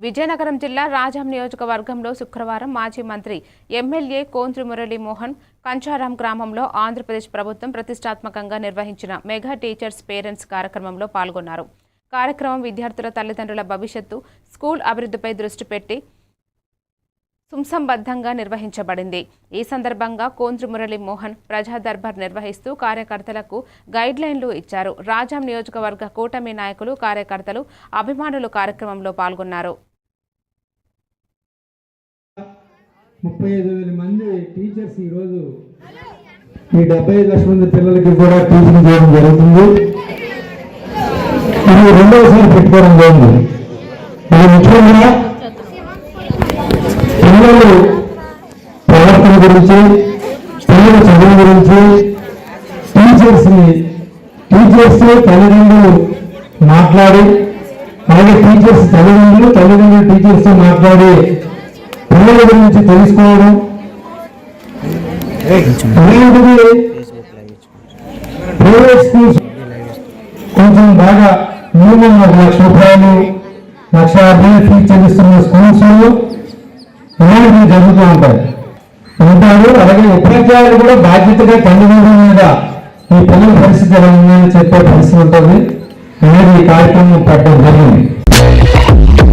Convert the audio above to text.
విజయనగరం జిల్లా రాజాం నియోజకవర్గంలో శుక్రవారం మాజీ మంత్రి ఎమ్మెల్యే కోంత్రి మురళీమోహన్ కంచారాం గ్రామంలో ఆంధ్రప్రదేశ్ ప్రభుత్వం ప్రతిష్టాత్మకంగా నిర్వహించిన మెగా టీచర్స్ పేరెంట్స్ కార్యక్రమంలో పాల్గొన్నారు. కార్యక్రమం విద్యార్థుల తల్లిదండ్రుల భవిష్యత్తు స్కూల్ అభివృద్ధిపై దృష్టి పెట్టి సుంసంబద్ధంగా నిర్వహించబడింది. ఈ సందర్భంగా కోంద్రు మురళీ మోహన్ ప్రజా దర్బార్ నిర్వహిస్తూ కార్యకర్తలకు గైడ్ లైన్లు ఇచ్చారు. రాజాం నియోజకవర్గ కూటమి నాయకులు కార్యకర్తలు అభిమానులు కార్యక్రమంలో పాల్గొన్నారు. ముప్పై ఐదు వేల మంది టీచర్స్ ఈరోజు ఈ డెబ్బై ఐదు లక్షల మంది పిల్లలకి కూడా టీచింగ్ చేయడం జరుగుతుంది. ఇది రెండవసారి పెట్టుకోవడం జరిగింది. ఇది ముఖ్యంగా పిల్లలు ప్రవర్తన గురించి పిల్లల చదువు గురించి టీచర్స్ని టీచర్స్ తల్లిదండ్రులు మాట్లాడి అలాగే టీచర్స్ తల్లిదండ్రులు తల్లిదండ్రులు టీచర్స్తో మాట్లాడి పిల్లల గురించి తెలుసుకోవడం అలాంటిది ప్రైవేట్ స్కూల్స్ కొంచెం బాగా మినిమం ఒక లక్ష రూపాయలు లక్ష యాభై ఫీజు చెల్లిస్తున్న స్కూల్స్ ఇలాంటివి ఉంటారు ఉంటారు. అలాగే ఉపాధ్యాయులు కూడా బాధ్యతగా తల్లిదండ్రుల మీద ఈ పిల్లల పరిస్థితి ఎలా ఉందని చెప్పే పరిస్థితి ఉంటుంది. అనేది ఈ కార్యక్రమం పెట్టడం జరిగింది.